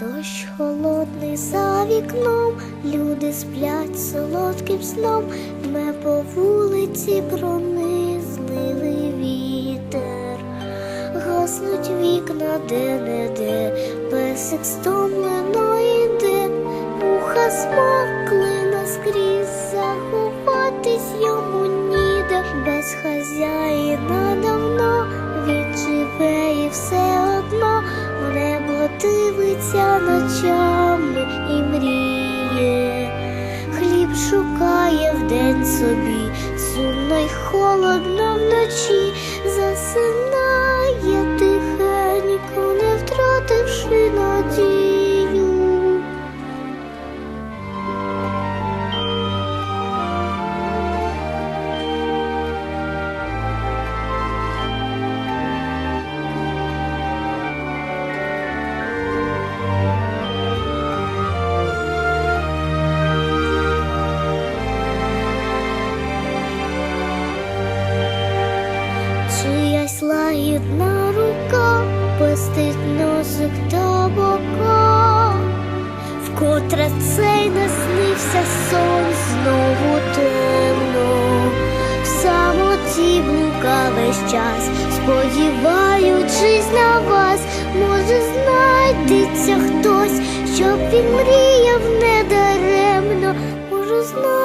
Дощ холодний за вікном, люди сплять солодким сном, дме по вулиці пронизливий вітер, гаснуть вікна де-не-де, песик стомлено йде, муха смокли дивиться ночами і мріє, хліб шукає вдень собі, сумно й холодно вночі, Чиясь лагідна рука пестить носик та бока, вкотре цей наснився сон знову темно, в самоті блука весь час, сподіваючись на вас, може знайдеться хтось, щоб він мріяв недаремно, може знайдеться.